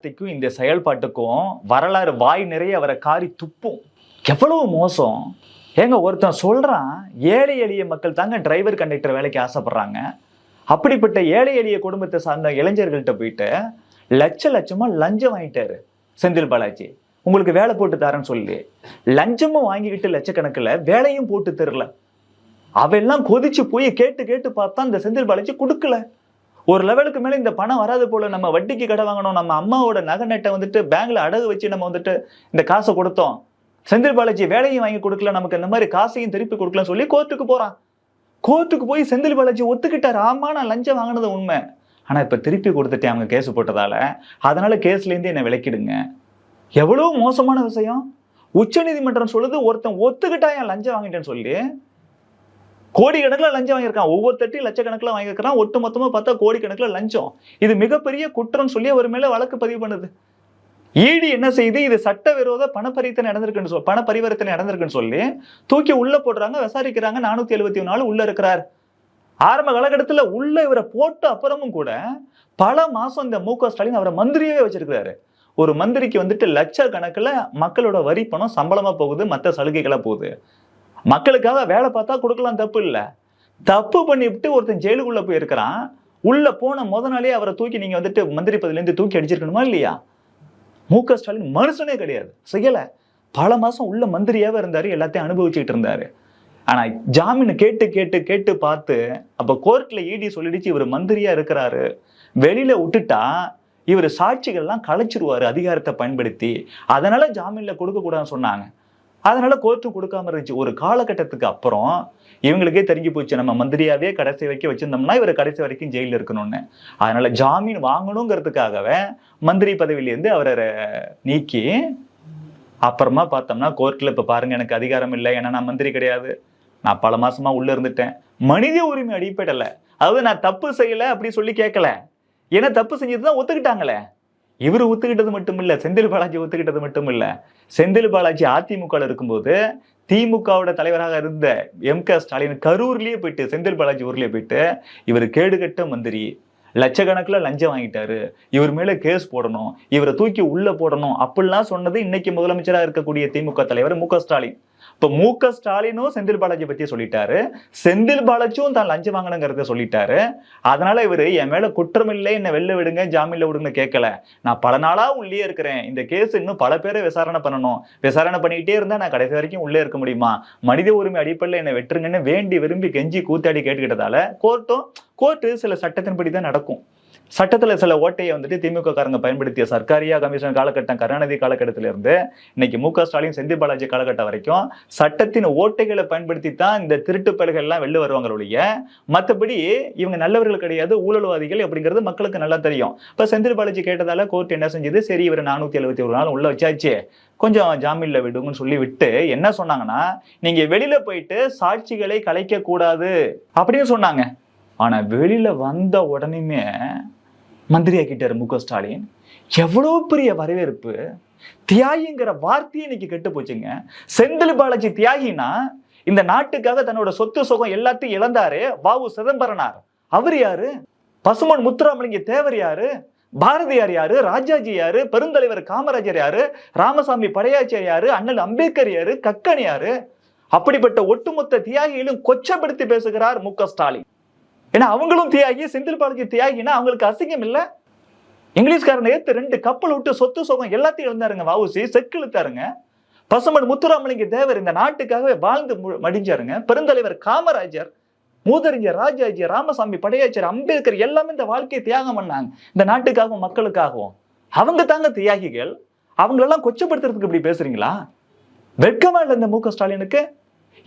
வார்த்தைக்கும் இந்த செயல்பாட்டுக்கும் வரலாறு வாய் நிறைய அவரை காரி துப்பும். எவ்வளவு மோசம். ஏங்க ஒருத்தன் சொல்கிறான் ஏழை எளிய மக்கள் தாங்க டிரைவர் கண்டக்டர் வேலைக்கு ஆசைப்படுறாங்க. அப்படிப்பட்ட ஏழை எளிய குடும்பத்தை சார்ந்த இளைஞர்கள்ட்ட போயிட்டு லட்ச லட்சமாக லஞ்சம் வாங்கிட்டாரு செந்தில் பாலாஜி. உங்களுக்கு வேலை போட்டு தரேன்னு சொல்லி. லஞ்சமும் வாங்கிக்கிட்டு லட்சக்கணக்கில் வேலையும் போட்டு தரல. அவெல்லாம் கொதிச்சு போய் கேட்டு கேட்டு பார்த்தா இந்த செந்தில் பாலாஜி கொடுக்கல. ஒரு லெவலுக்கு மேலே இந்த பணம் வராது போல நம்ம வட்டிக்கு கடை வாங்கணும் நம்ம அம்மாவோட நகை நட்டை வந்துட்டு பேங்க்ல அடகு வச்சு நம்ம வந்துட்டு இந்த காசை கொடுத்தோம். செந்தில் பாலாஜி வேலையும் வாங்கி கொடுக்கல நமக்கு இந்த மாதிரி காசையும் திருப்பி கொடுக்கலன்னு சொல்லி கோர்ட்டுக்கு போறான். கோர்ட்டுக்கு போய் செந்தில் பாலாஜி ஒத்துக்கிட்டார். ஆமா நான் லஞ்சம் வாங்கினது உண்மை. ஆனா இப்ப திருப்பி கொடுத்துட்டேன் அவங்க கேஸ் போட்டதால. அதனால கேஸ்ல இருந்து என்னை விளக்கிடுங்க எவ்வளவு மோசமான விஷயம். உச்சநீதிமன்றம் சொல்லுது ஒருத்தன் ஒத்துக்கிட்டா என் லஞ்சம் வாங்கிட்டேன்னு சொல்லி கோடி கணக்கில் லஞ்சம் வாங்கியிருக்கான். ஒவ்வொருத்தட்டையும் லட்சக்கணக்கில் வாங்கியிருக்கான் ஒட்டு மொத்தமாக பார்த்தா கோடி கணக்கில் லஞ்சம். இது மிகப்பெரிய குற்றம் சொல்லி அவர் மேலே வழக்கு பதிவு பண்ணுது. ஈடி என்ன செய்யுது இது சட்டவிரோத பணப்பரிவர்த்தனை நடந்திருக்குன்னு சொல் பண பரிவர்த்தனை நடந்திருக்குன்னு சொல்லி தூக்கி உள்ள போடுறாங்க விசாரிக்கிறாங்க. நானூத்தி எழுபத்தி நாலு உள்ள இருக்கிறார். ஆரம்ப காலகட்டத்தில் உள்ள இவரை போட்ட அப்புறமும் கூட பல மாசம் இந்த மு க ஸ்டாலின் அவரை மந்திரியாவே வச்சிருக்கிறாரு. ஒரு மந்திரிக்கு வந்துட்டு லட்சக்கணக்கில் மக்களோட வரி பணம் சம்பளமா போகுது மற்ற சலுகைகளாக போகுது. மக்களுக்காக வேலை பார்த்தா கொடுக்கலாம் தப்பு இல்லை. தப்பு பண்ணிவிட்டு ஒருத்தன் ஜெயிலுக்குள்ளே போயிருக்கிறான். உள்ளே போன முத நாளே அவரை தூக்கி நீங்கள் வந்துட்டு மந்திரி பதவியிலேருந்து தூக்கி அடிச்சிருக்கணுமா இல்லையா? மு க ஸ்டாலின் மனுஷனே கிடையாது. செய்யலை. பல மாதம் உள்ள மந்திரியாகவே இருந்தார் எல்லாத்தையும் அனுபவிச்சுக்கிட்டு இருந்தார். ஆனால் ஜாமீன் கேட்டு கேட்டு கேட்டு பார்த்து அப்போ கோர்ட்டில் இடி சொல்லிடுச்சு இவர் மந்திரியாக இருக்கிறாரு. வெளியில் விட்டுட்டா இவர் சாட்சிகள்லாம் கலைச்சிருவார் அதிகாரத்தை பயன்படுத்தி. அதனால் ஜாமீனில் கொடுக்கக்கூடாதுன்னு சொன்னாங்க. அதனால கோர்ட்டு கொடுக்காம இருந்துச்சு. ஒரு காலகட்டத்துக்கு அப்புறம் இவங்களுக்கே தெரிஞ்சு போச்சு. நம்ம மந்திரியாவே கடைசி வரைக்கும் வச்சிருந்தோம்னா இவர் கடைசி வரைக்கும் ஜெயிலில் இருக்கணும்னு. அதனால ஜாமீன் வாங்கணுங்கிறதுக்காகவே மந்திரி பதவியிலேருந்து அவரை நீக்கி அப்புறமா பார்த்தோம்னா கோர்ட்டில் இப்போ பாருங்க எனக்கு அதிகாரம் இல்லை. ஏன்னா நான் மந்திரி கிடையாது. நான் பல மாசமா உள்ள இருந்துட்டேன். மனித உரிமை அடிப்படலை அதாவது நான் தப்பு செய்யலை அப்படி சொல்லி கேட்கல. ஏன்னா தப்பு செஞ்சது தான் ஒத்துக்கிட்டாங்களே. இவர் ஒத்துக்கிட்டது மட்டும் இல்லை செந்தில் பாலாஜி ஒத்துக்கிட்டது மட்டும் இல்லை செந்தில் பாலாஜி அதிமுகவில் இருக்கும்போது திமுகவோட தலைவராக இருந்த எம் கே ஸ்டாலின் கரூர்லேயே போயிட்டு செந்தில் பாலாஜி ஊர்லேயே போயிட்டு இவர் கேடுகட்ட மந்திரி லட்சக்கணக்கில் லஞ்சம் வாங்கிட்டாரு இவர் மேலே கேஸ் போடணும் இவரை தூக்கி உள்ளே போடணும் அப்படிலாம் சொன்னது இன்னைக்கு முதலமைச்சராக இருக்கக்கூடிய திமுக தலைவர் மு க ஸ்டாலின். இப்ப மு க ஸ்டாலினும் செந்தில் பாலாஜி பத்தி சொல்லிட்டாரு. செந்தில் பாலாஜியும் தான் லஞ்சம் வாங்கினங்கிறத சொல்லிட்டாரு. அதனால இவரு என் மேல குற்றம் இல்லை என்ன வெளில விடுங்க ஜாமீன்ல விடுங்கன்னு கேட்கல. நான் பல நாளா உள்ளே இருக்கிறேன். இந்த கேஸ் இன்னும் பல பேரை விசாரணை பண்ணணும். விசாரணை பண்ணிக்கிட்டே இருந்தா நான் கடைசி வரைக்கும் உள்ளே இருக்க முடியுமா? மனித உரிமை அடிப்படையில் என்னை வெட்டுருங்கன்னு வேண்டி விரும்பி கெஞ்சி கூத்தாடி கேட்டுக்கிட்டதால கோர்ட்டும் கோர்ட்டு சில சட்டத்தின்படி தான் நடக்கும். சட்டத்தில் சில ஓட்டையை வந்துட்டு திமுக காரங்க பயன்படுத்திய சர்க்காரியா கமிஷன் காலகட்டம் கருணாநிதி காலகட்டத்திலிருந்து இன்னைக்கு மு க ஸ்டாலின் செந்தில் பாலாஜி காலகட்டம் வரைக்கும் சட்டத்தின் ஓட்டைகளை பயன்படுத்தி தான் இந்த திருட்டு பயல்கள் எல்லாம் வெளில வருவாங்க ஒழிய மற்றபடி இவங்க நல்லவர்கள் கிடையாது ஊழல்வாதிகள் அப்படிங்கிறது மக்களுக்கு நல்லா தெரியும். இப்போ செந்தில் பாலாஜி கேட்டதால கோர்ட் என்ன செஞ்சது? சரி இவர் நானூற்றி எழுபத்தி ஒரு நாள் உள்ள வச்சாச்சு. கொஞ்சம் ஜாமீனில் விடுங்கன்னு சொல்லி விட்டு என்ன சொன்னாங்கன்னா நீங்கள் வெளியில் போயிட்டு சாட்சிகளை கலைக்க கூடாது அப்படின்னு சொன்னாங்க. ஆனால் வெளியில் வந்த உடனேமே மந்திரியாக்கிட்டாரு மு க. ஸ்டாலின். எவ்வளோ பெரிய வரவேற்பு. தியாகிங்கிற வார்த்தையே இன்னைக்கு கெட்டு போச்சுங்க. செந்தில் பாலாஜி தியாகினா இந்த நாட்டுக்காக தன்னோட சொத்து சுகம் எல்லாத்தையும் இழந்தாரு வாவு சிதம்பரனார். அவர் யாரு? பசுமன் முத்துராமலிங்க தேவர் யாரு? பாரதியார் யாரு? ராஜாஜி யாரு? பெருந்தலைவர் காமராஜர் யாரு? ராமசாமி படையாச்சியார் யாரு? அண்ணல் அம்பேத்கர் யாரு? கக்கன் யாரு? அப்படிப்பட்ட ஒட்டுமொத்த தியாகிகளும் கொச்சப்படுத்தி பேசுகிறார் மு ஸ்டாலின். ஏன்னா அவங்களும் தியாகி செந்தில் பாலாஜி தியாகினா அவங்களுக்கு அசிங்கம் இல்லை. இங்கிலீஷ்காரன் ஏற்று ரெண்டு கப்பல் விட்டு சொத்து சுகம் எல்லாத்தையும் இழந்தாருங்க வவுசி செக்கு இழுத்தாருங்க. பசுமன் முத்துராமலிங்க தேவர் இந்த நாட்டுக்காகவே வாழ்ந்து மடிஞ்சாருங்க. பெருந்தலைவர் காமராஜர் மூதறிஞர் ராஜாஜி ராமசாமி படையாச்சர் அம்பேத்கர் எல்லாமே இந்த வாழ்க்கையை தியாகம் பண்ணாங்க. இந்த நாட்டுக்காகவும் மக்களுக்காகவும். அவங்க தாங்க தியாகிகள். அவங்களெல்லாம் கொச்சப்படுத்துறதுக்கு இப்படி பேசுறீங்களா? வெட்கமா இல்லை இந்த மு க ஸ்டாலினுக்கு?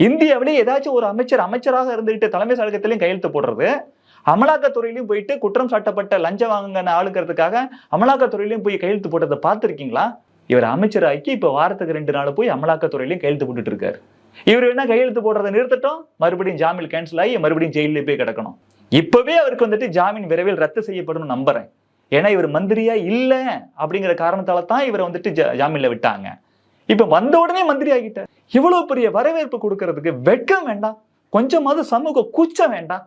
இந்தியாவிலே ஏதாச்சும் ஒரு அமைச்சர் அமைச்சராக இருந்துகிட்டு தலைமை செயலகத்திலையும் கையெழுத்து போடுறது அமலாக்கத்துறையிலையும் போயிட்டு குற்றம் சாட்டப்பட்ட லஞ்சம் வாங்கின ஆளுங்கிறதுக்காக அமலாக்கத்துறையிலையும் போய் கையெழுத்து போட்டதை பார்த்துருக்கீங்களா? இவர் அமைச்சராக்கி இப்போ வாரத்துக்கு ரெண்டு நாள் போய் அமலாக்கத்துறையிலையும் கையெழுத்து போட்டுட்டு இருக்காரு இவர் என்ன கையெழுத்து போடுறதை நிறுத்தட்டும் மறுபடியும் ஜாமீன் கேன்சல் ஆகி மறுபடியும் ஜெயிலில் போய் கிடக்கணும். இப்பவே அவருக்கு வந்துட்டு ஜாமீன் விரைவில் ரத்து செய்யப்படும் நம்புறேன். ஏன்னா இவர் மந்திரியா இல்லை அப்படிங்கிற காரணத்தால தான் இவரை வந்துட்டு ஜா- ஜாமீன்ல விட்டாங்க. இப்ப வந்த உடனே மந்திரி ஆகிட்டார். இவ்வளோ பெரிய வரவேற்பு கொடுக்கறதுக்கு வெட்கம் வேண்டாம். கொஞ்சமாவது சமூக கூச்சம் வேண்டாம்.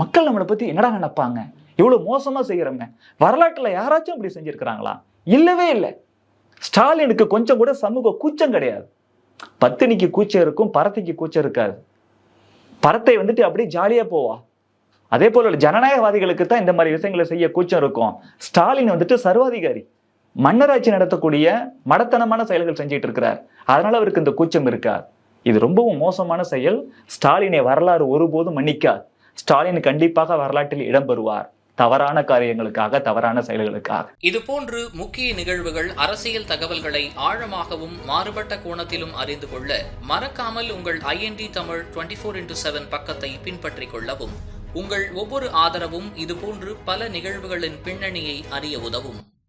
மக்கள் நம்மளை பற்றி என்னடா நினைப்பாங்க? இவ்வளோ மோசமாக செய்யறோமே வரலாற்றில் யாராச்சும் இப்படி செஞ்சிருக்கிறாங்களா? இல்லவே இல்லை. ஸ்டாலினுக்கு கொஞ்சம் கூட சமூக கூச்சம் கிடையாது. பத்தினிக்கு கூச்சம் இருக்கும் பரத்திக்கு கூச்சம் இருக்காது. பரத்தை வந்துட்டு அப்படியே ஜாலியாக போவா. அதே போல ஜனநாயகவாதிகளுக்கு தான் இந்த மாதிரி விஷயங்களை செய்ய கூச்சம் இருக்கும். ஸ்டாலின் வந்துட்டு சர்வாதிகாரி. மன்னராட்சி நடத்தக்கூடிய மடத்தனமான செயல்கள் செஞ்சிட்டு இருக்கிறார். அதனால அவருக்கு இந்த கூச்சம் இருக்கார் இது ரொம்பவும் மோசமான செயல். ஸ்டாலினை வரலாறு ஒருபோதும் மன்னிக்காது. ஸ்டாலின் கண்டிப்பாக வரலாற்றில் இடம்பெறுவார் தவறான காரியங்களுக்காக தவறான செயல்களுக்காக. இதுபோன்று முக்கிய நிகழ்வுகள் அரசியல் தகவல்களை ஆழமாகவும் மாறுபட்ட கோணத்திலும் அறிந்து கொள்ள மறக்காமல் உங்கள் IND Tamil twenty four into seven பக்கத்தை பின்பற்றிக் கொள்ளவும். உங்கள் ஒவ்வொரு ஆதரவும் இதுபோன்று பல நிகழ்வுகளின் பின்னணியை அறிய உதவும்.